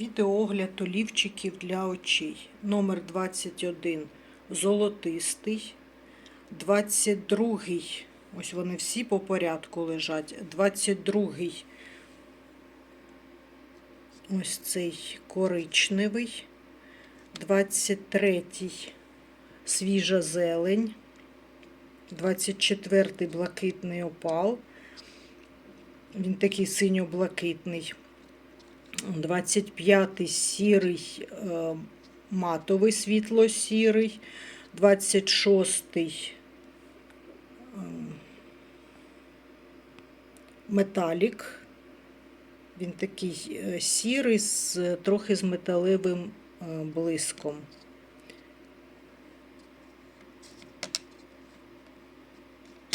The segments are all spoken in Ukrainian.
Відеоогляд олівчиків для очей. Номер 21 золотистий. 22 ось вони всі по порядку лежать. 22 ось цей коричневий. 23 свіжа зелень. 24 блакитний опал. Він такий синьо-блакитний. 25-й сірий е, матовий світло-сірий, 26-й е, металік. Він такий е, сірий з трохи з металевим блиском.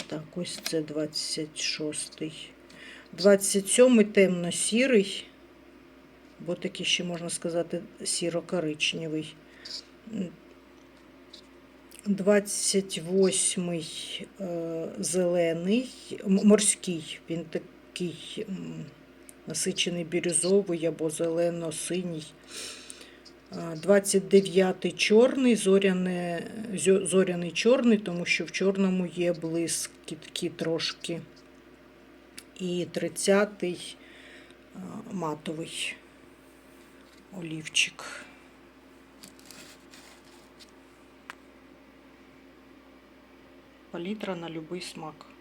Так, ось це 26-й. 27-й темно-сірий, бо такий ще можна сказати сіро-коричневий. 28-й е, зелений, морський, він такий насичений бірюзовий або зелено-синій. 29-й чорний, зоряне, зоряний чорний, тому що в чорному є блискітки трошки. І 30-й матовий олівчик. Палітра на будь-який смак.